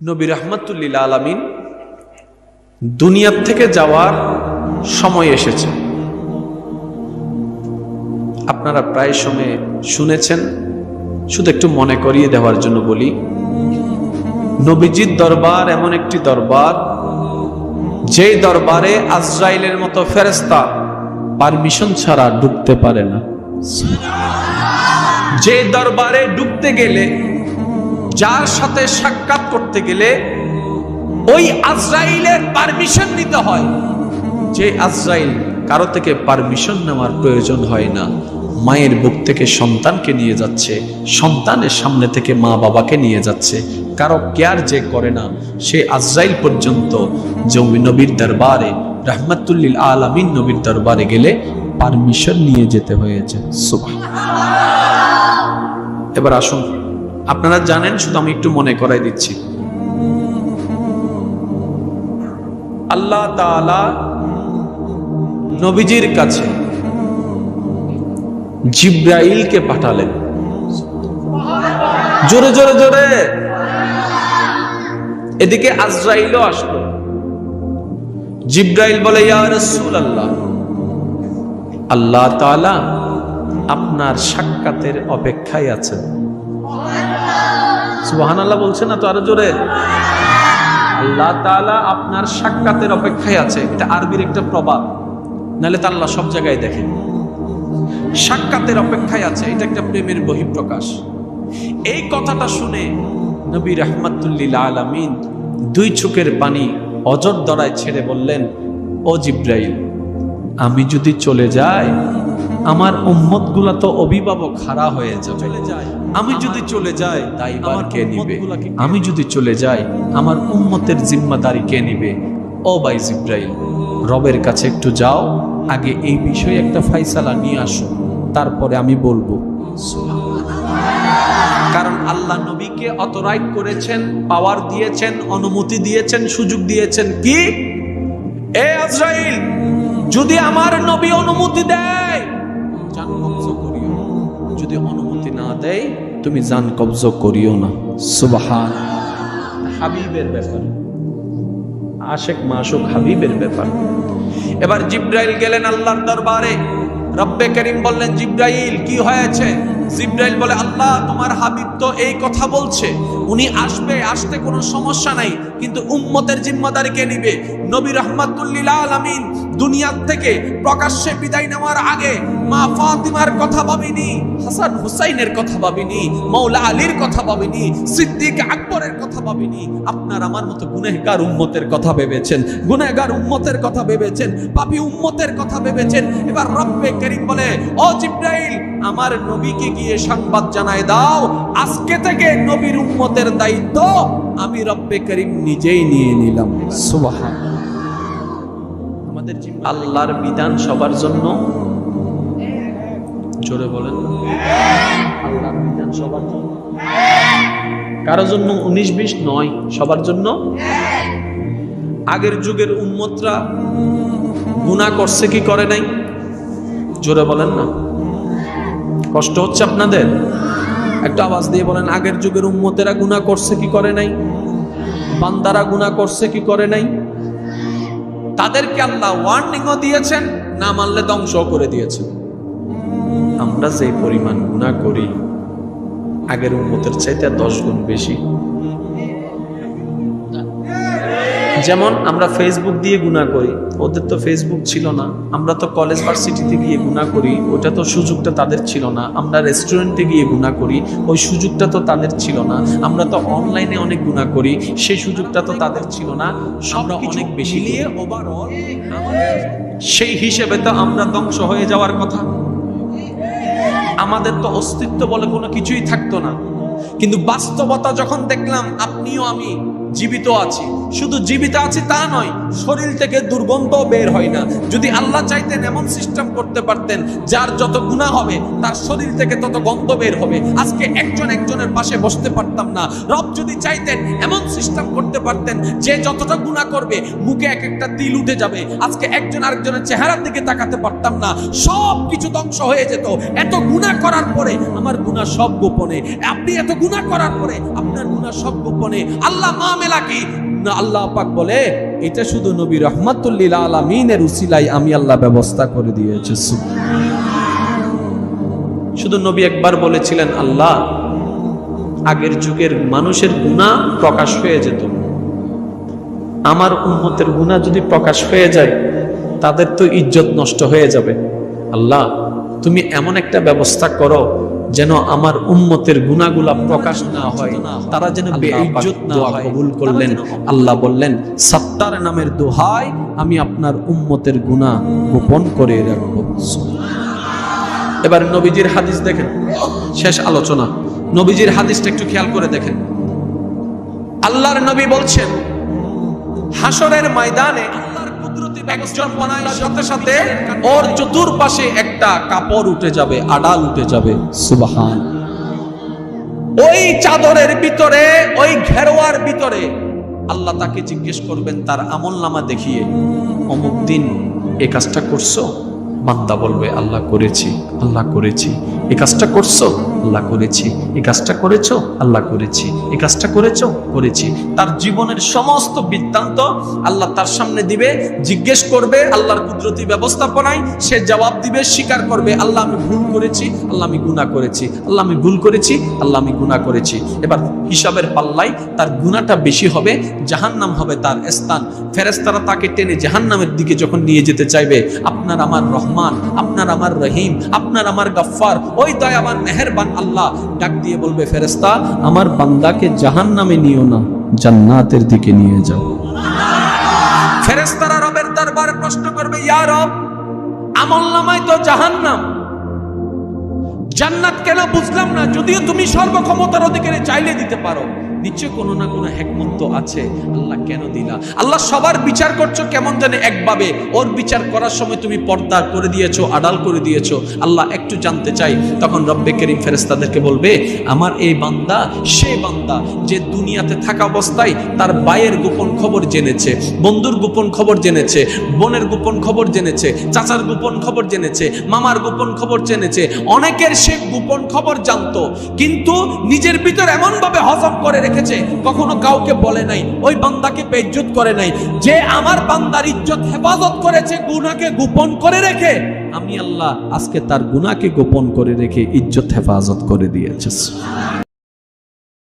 নবী রহমতুল্লিল আলমিন দুনিয়ার থেকে যাওয়ার সময় এসেছে। আপনারা প্রায় সময় শুনেছেন, শুধু একটু মনে করিয়ে দেওয়ার জন্য বলি, নবীজির দরবার এমন একটি দরবার, যেই দরবারে আজরাইলের মতো ফেরেস্তা পারমিশন ছাড়া ঢুকতে পারে না। যে দরবারে ঢুকতে গেলে যার সাথে সাক্ষাৎ করতে গেলে ওই আজরাইলের পারমিশন নিতে হয়। যে আজরাইল, কারও থেকে পারমিশন নেওয়ার প্রয়োজন হয় না। মায়ের বুক থেকে সন্তানকে নিয়ে যাচ্ছে, সন্তানের সামনে থেকে মা বাবাকে নিয়ে যাচ্ছে। কারও কেয়ার যে করে না, সে আজরাইল পর্যন্ত জমি নবীর দরবারে, রহমতুল্লিল আলামিন নবীর দরবারে গেলে পারমিশন নিয়ে যেতে হয়েছে। এবার আসুন আপনারা জানেন, শুধু আমি একটু মনে করাই দিচ্ছি। আল্লাহ তাআলা নবীজির কাছে জিব্রাইলকে পাঠালেন। জোরে জোরে জোরে। এদিকে আজরাইলও আসলো। জিব্রাইল বলে রাসূলুল্লাহ, আল্লাহ তাআলা আপনার সাক্ষাতের অপেক্ষায় আছেন। সুবাহান আল্লাহ বলছেন না তো আরও জোরে? আল্লাহ তাআলা আপনার সাক্ষাতের অপেক্ষায় আছে। এটা আরবির একটা প্রবাদ। নালে তা আল্লাহ সব জায়গায় দেখেন সাক্ষাতের অপেক্ষায় আছে। এটা একটা প্রেমের বহিঃপ্রকাশ। এই কথাটা শুনে নবী রহমাতুল্লিল আলামিন দুই চোখের পানি অজর দরায় ছেড়ে বললেন, ও জিব্রাইল, আমি যদি চলে যাই আমার উম্মতগুলা তো অভিভাবক হারা হয়ে যাবে। আমি যদি চলে যাই তাই আমার কে নিবে? আমি যদি চলে যাই আমার উম্মতের জিম্মাদারি কে নিবে? ও ভাই জিব্রাইল রবের কাছে একটু যাও আগে এই বিষয়ে একটা ফাইসালা নিয়ে আসো তারপরে আমি বলব। কারণ আল্লাহ নবীকে অতরাইট করেছেন পাওয়ার দিয়েছেন অনুমতি দিয়েছেন সুযোগ দিয়েছেন কি? এ আজরাইল যদি আমার নবী অনুমতি দেয় জান কবজ করিও। যদি অনুমতি না দেয় তুমি জান কবজ করিও না। সুবাহান। হাবিবের ব্যাপার। আশেক মাসুক হাবিবের ব্যাপার। এবার জিব্রাইল গেলেন আল্লাহর দরবারে। রব্বে করিম বললেন জিব্রাইল কি হয়েছে? জিব্রাইল বলে আল্লাহ তোমার হাবিব তো এই কথা বলছে। উনি আসবে, আসতে কোনো সমস্যা নাই, কিন্তু উম্মতের জিম্মাদারি কে নিবে? নবী রহমাতুল্লিল আলামিন দুনিয়ার থেকে প্রকাশ্যে বিদায় নেওয়ার আগে মা ফাতিমার কথা ভাবিনি, হাসান হুসাইনের কথা ভাবিনি মৌলা আলীর কথা ভাবিনি, সিদ্দিক আকবরের কথা ভাবিনি। আপনার আমার মতো গুনেহগার উম্মতের কথা ভেবেছেন গুনেহগার উম্মতের কথা ভেবেছেন, পাপী উম্মতের কথা ভেবেছেন, এবার রব্বে করিম বলে, ও জিব্রাইল, আমার নবীকে গিয়ে সংবাদ জানায় দাও, আজকে থেকে নবীর উম্মতের দায়িত্ব আমি রব্বে করিম নিজেই নিয়ে নিলাম। আমাদের আল্লাহর বিধান সবার জন্য। জোরে বলেন। আল্লাহর বিধান সবার জন্য। কারও জন্য উনিশ বিশ নয় সবার জন্য। আগের যুগের উম্মতরা গুনাহ করছে কি করে নাই? জোরে বলেন না। কষ্ট হচ্ছে আপনাদের? একটা আওয়াজ দিয়ে বলেন, আগের যুগের উম্মতেরা গুণা করছে কি করে নাই? বান্দারা গুণা করছে কি করে নাই? তাদেরকে আল্লাহ ওয়ার্নিংও দিয়েছেন, না মানলে ধ্বংস করে দিয়েছেন। আমরা যে পরিমাণ গুণা করি, আগের উন্মতের চাইতে দশ গুণ বেশি। যেমন আমরা ফেসবুক দিয়ে গুণা করি ওদের তো ফেসবুক ছিল না। আমরা তো কলেজ ভার্সিটিতে গিয়ে গুণা করি ওটা তো সুযোগটা তাদের ছিল না। আমরা রেস্টুরেন্টে গিয়ে গুণা করি ওই সুযোগটা তো তাদের ছিল না। আমরা তো অনলাইনে অনেক গুণা করি সেই সুযোগটা তো তাদের ছিল না। আমরা অনেক বেশি নিয়ে ওভারঅল সেই হিসেবে তো আমরা ধ্বংস হয়ে যাওয়ার কথা। আমাদের তো অস্তিত্ব বলে কোনো কিছুই থাকতো না। কিন্তু বাস্তবতা যখন দেখলাম আপনিও আমি জীবিত আছি। শুধু জীবিত আছি তা নয়, শরীর থেকে দুর্গন্ধ বের হয় না। যদি আল্লাহ চাইতেন এমন সিস্টেম করতে পারতেন, যার যত গুণা হবে, তার শরীর থেকে তত গন্ধ বের হবে। আজকে একজন একজনের পাশে বসতে পারতাম না। রব যদি চাইতেন এমন সিস্টেম করতে পারতেন, যে যতটা গুণা করবে, মুখে এক একটা তিল উঠে যাবে। আজকে একজন আরেকজনের চেহারার দিকে তাকাতে পারতাম না। সব কিছু ধ্বংস হয়ে যেত। এত গুণা করার পরে আমার গুণা সব গোপনে। আপনি এত গুণা করার পরে আপনার গুণা সব গোপনে। আল্লাহ মা ঝামেলা কি আল্লাহ পাক বলে, এটা শুধু নবী রহমাতুল্লিল আলমিনের উসিলাই আমি আল্লাহ ব্যবস্থা করে দিয়েছি। শুধু নবী একবার বলেছিলেন, আল্লাহ, আগের যুগের মানুষের গুণা প্রকাশ হয়ে যেত। আমার উন্মতের গুণা যদি প্রকাশ হয়ে যায়, তাদের তো ইজ্জত নষ্ট হয়ে যাবে। আল্লাহ, তুমি এমন একটা ব্যবস্থা করো যেন আমার উম্মতের গুণাগুলা প্রকাশ না হয় তারা যেন বেইজ্জত না হয় কবুল করলেন আল্লাহ বললেন সাত্তার নামের দোহাই আমি আপনার উম্মতের গুণা গোপন করে রাখব। এবার নবীজির হাদিস দেখেন শেষ আলোচনা। নবীজির হাদিসটা একটু খেয়াল করে দেখেন। আল্লাহর নবী বলছেন হাসরের ময়দানে একজন সাথে সাথে ওর চতুর্পাশে একটা কাপড় উঠে যাবে, আডাল উঠে যাবে, সুবাহান। ওই চাদরের ভিতরে, ওই ঘেরোয়ার ভিতরে আল্লাহ তাকে জিজ্ঞেস করবেন, তার আমল নামা দেখিয়ে, অমুক দিন এ কাজটা করছ? বান্দা বলবে, আল্লাহ করেছি আল্লাহ করেছি। এ কাজটা করছ? আল্লাহ করেছি। এই কাজটা করেছ? আল্লাহ করেছি। এই কাজটা করেছ? করেছি। তার জীবনের সমস্ত বৃত্তান্ত আল্লাহ তার সামনে দিবে, জিজ্ঞেস করবে আল্লাহর কুদরতি ব্যবস্থাপনায়, সে জবাব দিবে, স্বীকার করবে, আল্লাহ আমি ভুল করেছি, আল্লাহ আমি গুণা করেছি, আল্লাহ আমি ভুল করেছি, আল্লাহ আমি গুণা করেছি। এবার হিসাবের পাল্লাই তার গুণাটা বেশি হবে, জাহান্নাম হবে তার স্থান। ফেরেস্তারা তাকে টেনে জাহান্নামের দিকে যখন নিয়ে যেতে চাইবে, আপনার আমার রহমান, আপনার আমার রহিম, আপনার আমার গফফার, ওই তাই আমার মেহেরবান আল্লাহ ডাক দিয়ে বলবে ফেরেস্তা আমার বান্দাকে জাহান নামে নিও না, জান্নাতের দিকে নিয়ে যাও। ফেরেস্তারা রবের দরবারে প্রশ্ন করবে, ইয়া আমল নামায় তো জাহান্নাম। জান্নাত কেন বুঝলাম না? যদিও তুমি সর্বক্ষমতার অধিকারে, চাইলে দিতে পারো। নিশ্চয় কোনো না কোনো হেকমত তো আছে। আল্লাহ কেন দিলা? আল্লাহ সবার বিচার করছ কেমন জানে একভাবে। ওর বিচার করার সময় তুমি পর্দা করে দিয়েছ, আড়াল করে দিয়েছ। আল্লাহ একটু জানতে চাই। তখন রব্বে করিম ফেরেস্তাদেরকে বলবে, আমার এই বান্দা, সে বান্দা যে দুনিয়াতে থাকা অবস্থায় তার বায়ের গোপন খবর জেনেছে, বন্ধুর গোপন খবর জেনেছে, বোনের গোপন খবর জেনেছে, চাচার গোপন খবর জেনেছে, মামার গোপন খবর জেনেছে, অনেকের সে গোপন খবর জানতো। কিন্তু নিজের ভিতর এমন ভাবে হজম করে রেখেছে কখনো কাউকে বলে নাই, ওই বান্দাকে বেজ্জত করে নাই। যে আমার বান্দার ইজ্জত হেফাজত করেছে গুনাকে গোপন করে রেখে, আমি আল্লাহ আজকে তার গুনাকে গোপন করে রেখে ইজ্জত হেফাজত করে দিয়েছে।